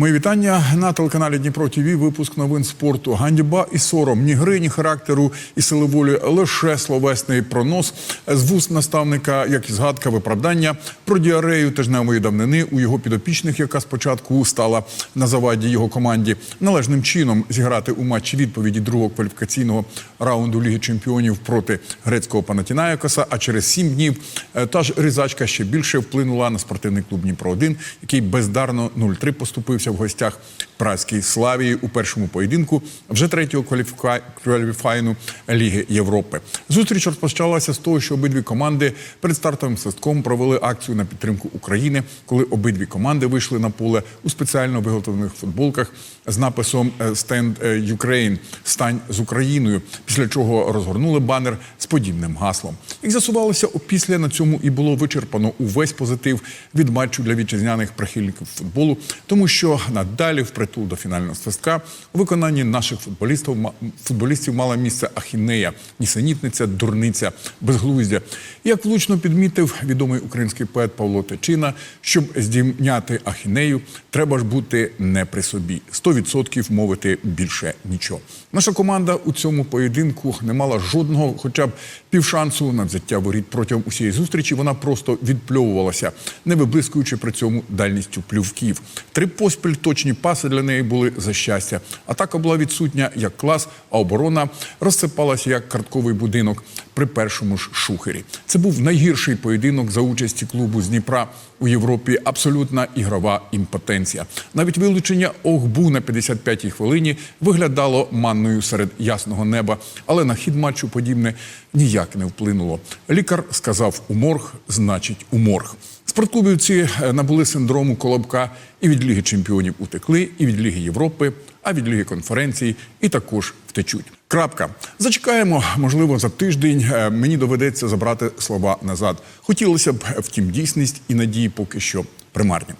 Мої вітання на телеканалі Дніпро ТВ. Випуск новин спорту. Ганьба і сором, ні гри, ні характеру і сили волі, лише словесний пронос з вуст наставника, як і згадка виправдання про діарею тижневої давнини у його підопічних, яка спочатку стала на заваді його команді належним чином зіграти у матчі відповіді другого кваліфікаційного раунду Ліги Чемпіонів проти грецького Панатінаякоса. А через сім днів е, та ж різачка ще більше вплинула на спортивний клуб Дніпро 1 який бездарно 0-3 поступився в гостях праській славії у першому поєдинку вже третього кваліфіка... кваліфайну Ліги Європи. Зустріч розпочалася з того, що обидві команди перед стартовим свистком провели акцію на підтримку України, коли обидві команди вийшли на поле у спеціально виготовлених футболках з написом е, «Stand Ukraine» – стань з Україною. Після чого розгорнули банер з подібним гаслом. Як з'ясувалося, опісля на цьому і було вичерпано увесь позитив від матчу для вітчизняних прихильників футболу, тому що надалі впритул до фінального свистка у виконанні наших футболістів футболістів мала місце ахінея, нісенітниця, дурниця, безглуздя. Як влучно підмітив відомий український поет Павло Тичина, щоб здійняти ахінею, треба ж бути не при собі. 100% мовити більше нічого. Наша команда у цьому поєдинку не мала жодного, хоча б півшансу на взяття воріт протягом усієї зустрічі. Вона просто відпльовувалася, не виблискуючи при цьому дальністю плювків. Три поспіль точні паси для неї були за щастя. Атака була відсутня як клас, а оборона розсипалася як картковий будинок при першому ж шухері. Це був найгірший поєдинок за участі клубу з Дніпра у Європі. Абсолютна ігрова імпотенція. Навіть вилучення Огбу на 55-й хвилині виглядало манною серед ясного неба, але на хід матчу подібне ніяк не вплинуло. Лікар сказав у морг, значить у морг. Спортклубівці е, набули синдрому Колобка і від Ліги Чемпіонів утекли, і від Ліги Європи, а від Ліги конференцій і також втечуть. Крапка. Зачекаємо, можливо, за тиждень е, мені доведеться забрати слова назад. Хотілося б, втім, дійсність і надії поки що примарні.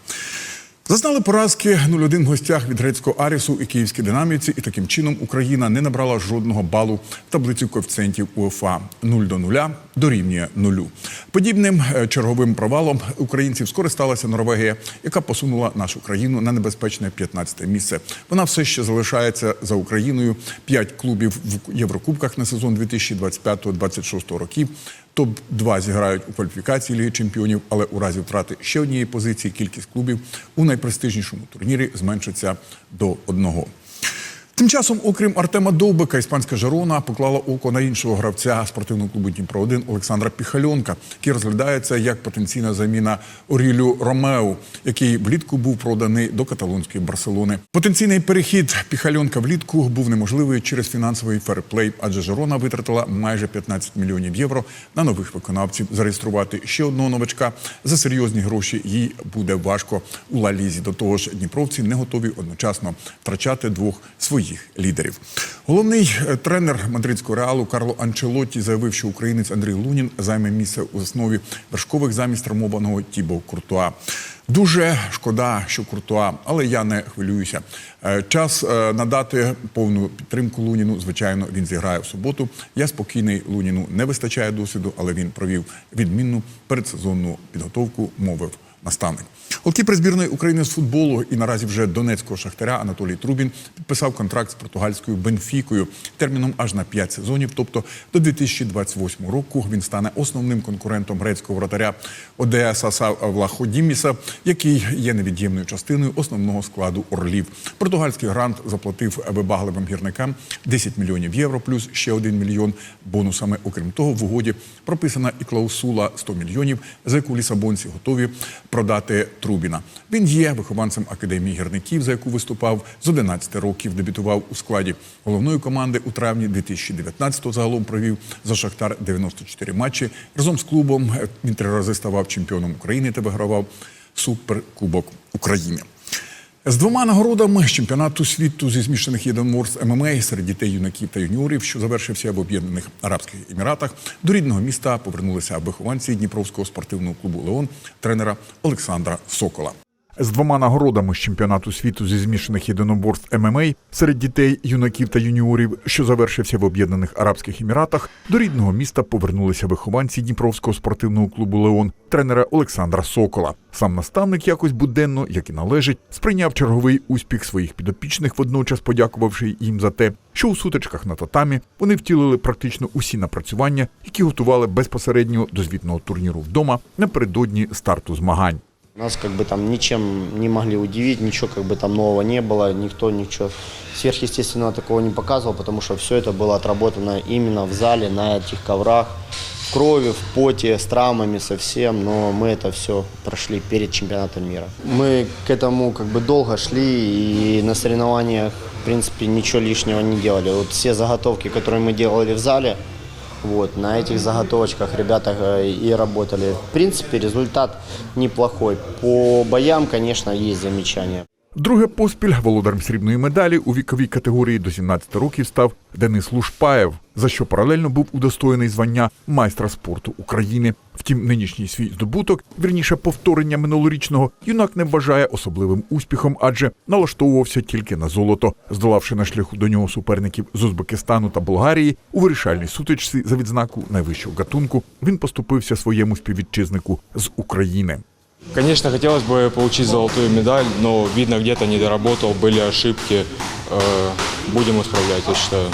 Зазнали поразки 0-1 в гостях від грецького Арісу і київській динаміці, і таким чином Україна не набрала жодного балу в таблиці коефіцієнтів УЄФА 0 до 0 дорівнює нулю. Подібним е, черговим провалом українців скористалася Норвегія, яка посунула нашу країну на небезпечне 15 місце. Вона все ще залишається за Україною. П'ять клубів в Єврокубках на сезон 2025-2026 років. Топ-2 зіграють у кваліфікації Ліги Чемпіонів, але у разі втрати ще однієї позиції кількість клубів у найпрестижнішому турнірі зменшиться до одного. Тим часом, окрім Артема Довбика, іспанська Жерона поклала око на іншого гравця спортивного клубу Дніпро 1 Олександра Піхальонка, який розглядається як потенційна заміна Орілю Ромеу, який влітку був проданий до каталонської Барселони. Потенційний перехід Піхальонка влітку був неможливий через фінансовий ферплей, адже Жерона витратила майже 15 мільйонів євро на нових виконавців. Зареєструвати ще одного новачка за серйозні гроші їй буде важко у Ла Лізі. До того ж, дніпровці не готові одночасно втрачати двох своїх лідерів. Головний е, тренер мадридського реалу Карло Анчелотті заявив, що українець Андрій Лунін займе місце у основі вершкових замість травмованого Тібо Куртуа. Дуже шкода, що Куртуа, але я не хвилююся. Е, Час е, надати повну підтримку Луніну. Звичайно, він зіграє в суботу. Я спокійний Луніну не вистачає досвіду, але він провів відмінну передсезонну підготовку, мовив наставник. Голкіпер збірної України з футболу і наразі вже донецького шахтаря Анатолій Трубін підписав контракт з португальською Бенфікою терміном аж на 5 сезонів. Тобто до 2028 року він стане основним конкурентом грецького вратаря Одеаса Влаходіміса, який є невід'ємною частиною основного складу орлів. Португальський грант заплатив вибагливим гірникам 10 мільйонів євро, плюс ще 1 мільйон бонусами. Окрім того, в угоді прописана і клаусула 100 мільйонів, за яку лісабонці готові продати Трубіна. Він є вихованцем академії гірників, за яку виступав з 11 років. Дебютував у складі головної команди у травні 2019-го Загалом провів за Шахтар 94 матчі. Разом з клубом він три рази ставав чемпіоном України та вигравав суперкубок України. З двома нагородами чемпіонату світу зі змішаних єдиноборств ММА серед дітей, юнаків та юніорів, що завершився в Об'єднаних Арабських Еміратах, до рідного міста повернулися вихованці Дніпровського спортивного клубу Леон тренера Олександра Сокола. З двома нагородами з чемпіонату світу зі змішаних єдиноборств ММА серед дітей, юнаків та юніорів, що завершився в Об'єднаних Арабських Еміратах, до рідного міста повернулися вихованці Дніпровського спортивного клубу Леон тренера Олександра Сокола. Сам наставник якось буденно, як і належить, сприйняв черговий успіх своїх підопічних, водночас подякувавши їм за те, що у сутичках на татамі вони втілили практично усі напрацювання, які готували безпосередньо до звітного турніру вдома напередодні старту змагань. Нас как бы там ничем не могли удивить, ничего как бы там нового не было, никто ничего сверхъестественного такого не показывал, потому что все это было отработано именно в зале, на этих коврах, в крови, в поте, с травмами совсем, но мы это все прошли перед чемпионатом мира. Мы к этому как бы долго шли и на соревнованиях, в принципе, ничего лишнего не делали. Вот все заготовки, которые мы делали в зале, вот, на этих заготовочках ребята э, и работали. В принципе, результат неплохой. По боям, конечно, есть замечания. Друге поспіль володарем срібної медалі у віковій категорії до 17 років став Денис Лушпаєв, за що паралельно був удостоєний звання майстра спорту України. Втім, нинішній свій здобуток, вірніше повторення минулорічного, юнак не вважає особливим успіхом, адже налаштовувався тільки на золото, здолавши на шляху до нього суперників з Узбекистану та Болгарії у вирішальній сутичці за відзнаку найвищого гатунку. Він поступився своєму співвітчизнику з України. Конечно, хотелось бы получить золотую медаль, но видно, где-то не доработал, были ошибки. Э, Будем исправлять, я считаю.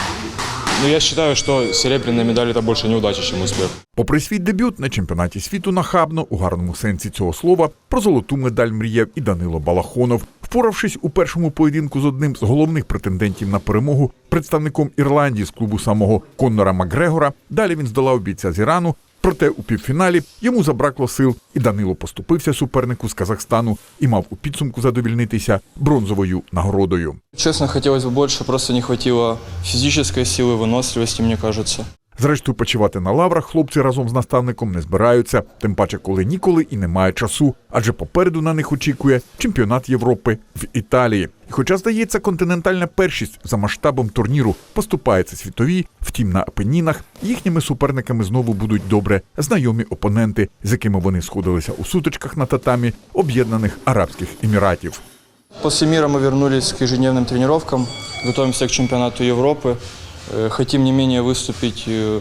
Но я считаю, что серебряная медаль это больше неудача, чем успех. Попри свій дебют на чемпіонаті світу нахабно, у гарному сенсі цього слова, про золоту медаль мріяв і Данило Балахонов. Впоравшись у першому поєдинку з одним з головних претендентів на перемогу, представником Ірландії з клубу самого Коннора Макгрегора, далі він здолав бійця з Ірану. Проте у півфіналі йому забракло сил, і Данило поступився супернику з Казахстану і мав у підсумку задовільнитися бронзовою нагородою. Честно, хотелось бы больше, просто не хватило физической силы, выносливости, мне кажется. Зрештою, почивати на лаврах хлопці разом з наставником не збираються, тим паче, коли ніколи і немає часу, адже попереду на них очікує чемпіонат Європи в Італії. І хоча, здається, континентальна першість за масштабом турніру поступається світовій, втім на Апенінах їхніми суперниками знову будуть добре знайомі опоненти, з якими вони сходилися у сутичках на татамі Об'єднаних Арабських Еміратів. После мира мы вернулись к ежедневным тренировкам, готовимся к чемпионату Европы. Э, Хотим не менее выступить э,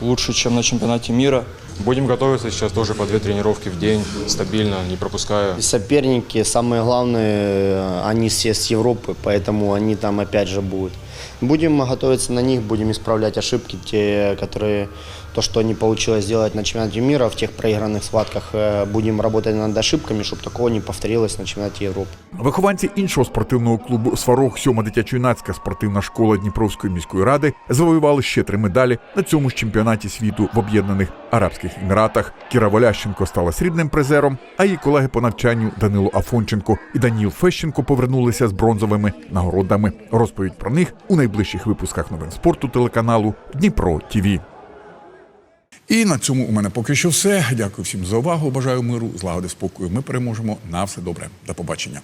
лучше, чем на чемпионате мира. Будем готовиться сейчас тоже по две тренировки в день, стабильно, не пропуская. И соперники, самые главные, э, они все с Европы, поэтому они там опять же будут. Будем готовиться на них, будем исправлять ошибки, те, которые, то, что не получилось сделать на чемпионате мира, в тех проигранных схватках, э, будем работать над ошибками, чтобы такого не повторилось на чемпионате Европы. Вихованці іншого спортивного клубу Сварог, сьома дитячо-юнацька спортивна школа Дніпровської міської ради завоювали ще три медалі на цьому ж чемпіонаті світу в Об'єднаних Арабських Еміратах. Кіра Волященко стала срібним призером, а її колеги по навчанню Данило Афонченко і Даніл Фещенко повернулися з бронзовими нагородами. Розповідь про них у найближчих випусках новин спорту телеканалу Дніпро ТІВІ. І на цьому у мене поки що все. Дякую всім за увагу. Бажаю миру, злагоди, спокою. Ми переможемо. На все добре. До побачення.